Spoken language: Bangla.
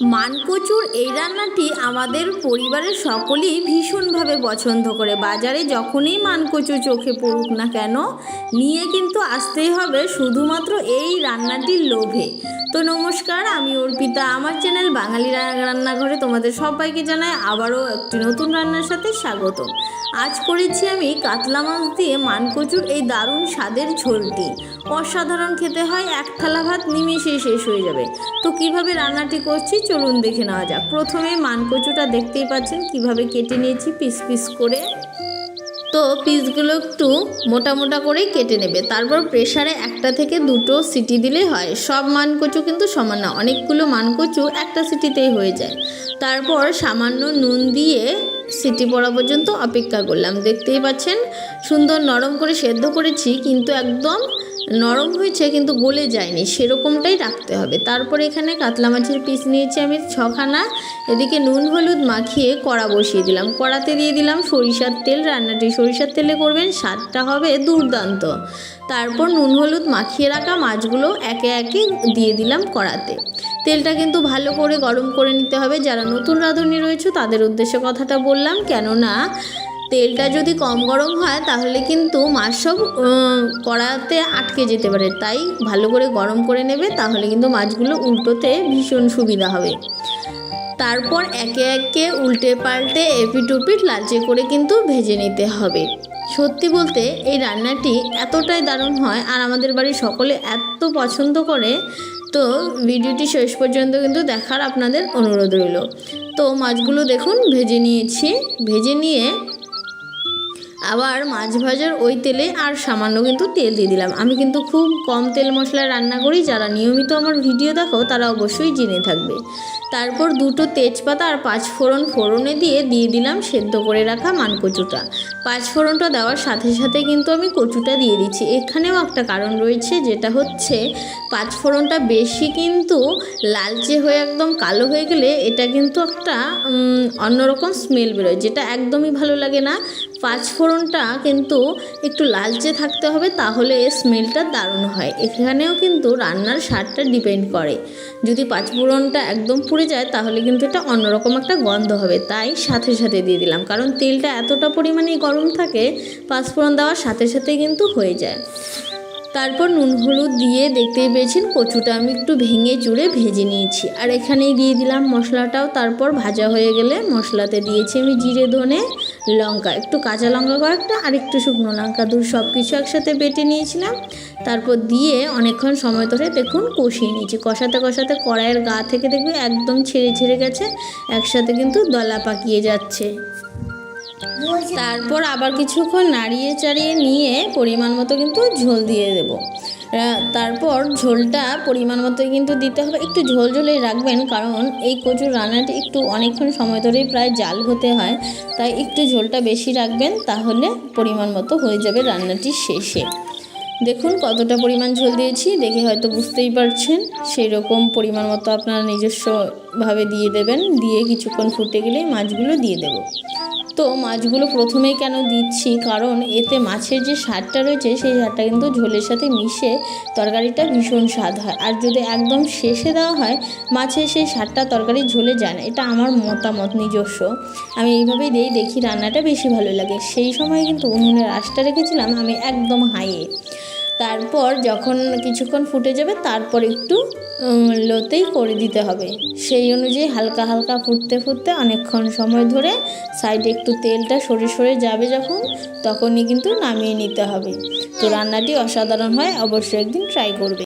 মানকচুর এই রান্নাটি আমাদের পরিবারের সকলেই ভীষণভাবে পছন্দ করে। বাজারে যখনই মানকচু চোখে পড়ুক না কেন, নিয়ে কিন্তু আসতেই হবে শুধুমাত্র এই রান্নাটির লোভে। তো নমস্কার, আমি অর্পিতা। আমার চ্যানেল বাঙালি রান্নাঘরে তোমাদের সবাইকে জানাই আবারও একটি নতুন রান্নার সাথে স্বাগত আজ করেছি আমি কাতলা মাছ দিয়ে মানকচুর এই দারুণ স্বাদের ঝোলটি। অসাধারণ খেতে হয়, এক থালা ভাত নিমেষেই শেষ হয়ে যাবে। তো কীভাবে রান্নাটি করছি চলুন দেখে নেওয়া যাক। প্রথমে মানকচুটা দেখতেই পাচ্ছেন, কীভাবে কেটে নিয়েছি পিস পিস করে। তো পিসগুলো একটু মোটা মোটা করেই কেটে নেবে। তারপর প্রেশারে একটা থেকে দুটো সিটি দিলেই হয়। সব মানকচু কিন্তু সমান না। অনেকগুলো মানকচু একটা সিটিতেই হয়ে যায়। তারপর সামান্য নুন দিয়ে সিটি পড়া পর্যন্ত অপেক্ষা করলাম। দেখতেই পাচ্ছেন, সুন্দর নরম করে সেদ্ধ করেছি, কিন্তু একদম নরম হয়েছে কিন্তু গলে যায়নি, সেরকমটাই রাখতে হবে। তারপর এখানে কাতলা মাছের পিস নিয়েছি আমি ছখানা। এদিকে নুন, হলুদ মাখিয়ে কড়া বসিয়ে দিলাম। কড়াতে দিয়ে দিলাম সরিষার তেল, রান্নাটি সরিষার তেলে করবেন, স্বাদটা হবে দুর্দান্ত। তারপর নুন, হলুদ মাখিয়ে রাখা মাছগুলো একে একে দিয়ে দিলাম কড়াতে। তেলটা কিন্তু ভালো করে গরম করে নিতে হবে। যারা নতুন রাঁধুনি রয়েছে, তাদের উদ্দেশ্যে কথাটা বললাম। কেননা তেলটা যদি কম গরম হয়, তাহলে কিন্তু মাছ সব কড়াতে আটকে যেতে পারে। তাই ভালো করে গরম করে নেবে, তাহলে কিন্তু মাছগুলো উল্টোতে ভীষণ সুবিধা হবে। তারপর একে একে উল্টে পাল্টে এপিট উপিট লালচে করে কিন্তু ভেজে নিতে হবে। সত্যি বলতে, এই রান্নাটি এতটাই দারুণ হয়, আর আমাদের বাড়ির সকলে এত পছন্দ করে, তো ভিডিওটি শেষ পর্যন্ত কিন্তু দেখার আপনাদের অনুরোধ রইল। তো মাছগুলো দেখুন, ভেজে নিয়েছি। ভেজে নিয়ে আবার মাছ ভাজার ওই তেলে আর সামান্য কিন্তু তেল দিয়ে দিলাম। আমি কিন্তু খুব কম তেল মশলায় রান্না করি, যারা নিয়মিত আমার ভিডিও দেখো তারা অবশ্যই জেনে থাকবে। তারপর দুটো তেজপাতা আর পাঁচ ফোড়ন ফোড়নে দিয়ে দিয়ে দিলাম সেদ্ধ করে রাখা মানকচুটা। পাঁচ ফোড়নটা দেওয়ার সাথে সাথে কিন্তু আমি কচুটা দিয়ে দিচ্ছি। এখানেও একটা কারণ রয়েছে, যেটা হচ্ছে পাঁচ ফোড়নটা বেশি কিন্তু লালচে হয়ে একদম কালো হয়ে গেলে এটা কিন্তু একটা অন্যরকম স্মেল বেরোয়, যেটা একদমই ভালো লাগে না। পাঁচ ফোড়নটা কিন্তু একটু লালচে থাকতে হবে, তাহলে এর স্মেলটা দারুণ হয়। এখানেও কিন্তু রান্নার স্বাদটা ডিপেন্ড করে। যদি পাঁচ ফোড়নটা একদম পুড়ে যায়, তাহলে কিন্তু এটা অন্যরকম একটা গন্ধ হবে। তাই সাথে সাথে দিয়ে দিলাম, কারণ তেলটা এতটা পরিমাণে গরম থাকে, পাঁচ ফোড়ন দেওয়ার সাথে সাথে কিন্তু হয়ে যায়। তারপর নুন হলুদ দিয়ে দেখতেই পেয়েছেন কচুটা। আমি একটু ভেঙে চুড়ে ভেজে নিয়েছি। আর এখানেই দিয়ে দিলাম মশলাটাও। তারপর ভাজা হয়ে গেলে মশলাতে দিয়েছি আমি জিরে, ধনে, লঙ্কা। একটু কাঁচা লঙ্কা কয়েকটা আর একটু শুকনো লঙ্কা। দূর সব কিছু একসাথে বেটে নিয়েছিলাম। তারপর দিয়ে অনেকক্ষণ সময় ধরে দেখুন কষিয়ে নিয়েছি। কষাতে কষাতে কড়াইয়ের গা থেকে দেখবে একদম ছেড়ে ছেড়ে গেছে। একসাথে কিন্তু দলা পাকিয়ে যাচ্ছে। তারপর আবার কিছুক্ষণ নাড়িয়ে চাড়িয়ে নিয়ে পরিমাণ মতো কিন্তু ঝোল দিয়ে দেব। তারপর ঝোলটা পরিমাণ মতোই কিন্তু দিতে হবে। একটু ঝোল ঝোলেই রাখবেন, কারণ এই কচুর রান্নাটি একটু অনেকক্ষণ সময় ধরেই প্রায় জাল হতে হয়। তাই একটু ঝোলটা বেশি রাখবেন, তাহলে পরিমাণ মতো হয়ে যাবে রান্নাটি শেষে। দেখুন কতটা পরিমাণ ঝোল দিয়েছি, দেখে হয়তো বুঝতেই পারছেন। সেই রকম পরিমাণ মতো আপনারা নিজস্বভাবে দিয়ে দেবেন। দিয়ে কিছুক্ষণ ফুটে গেলে মাছগুলো দিয়ে দেব। তো মাছগুলো প্রথমেই কেন দিচ্ছি? কারণ এতে মাছের যে স্বাদটা রয়েছে, সেই স্বাদটা কিন্তু ঝোলের সাথে মিশে তরকারিটা ভীষণ স্বাদ হয়। আর যদি একদম শেষে দেওয়া হয়, মাছের সেই স্বাদটা তরকারির ঝোলে যায় না। এটা আমার মতামত, নিজস্ব। আমি এইভাবেই দিই, দেখি রান্নাটা বেশি ভালো লাগে। সেই সময় কিন্তু উনুনের আঁশটা রেখেছিলাম, আমি একদম হাইয়ে। তারপর যখন কিছুক্ষণ ফুটে যাবে, তারপর একটু লোতেই করে দিতে হবে। সেই অনুযায়ী হালকা হালকা ফুটতে ফুটতে অনেকক্ষণ সময় ধরে সাইডে একটু তেলটা সরে সরে যাবে যখন, তখনই কিন্তু নামিয়ে নিতে হবে। তো রান্নাটি অসাধারণ হয়, অবশ্যই একদিন ট্রাই করবে।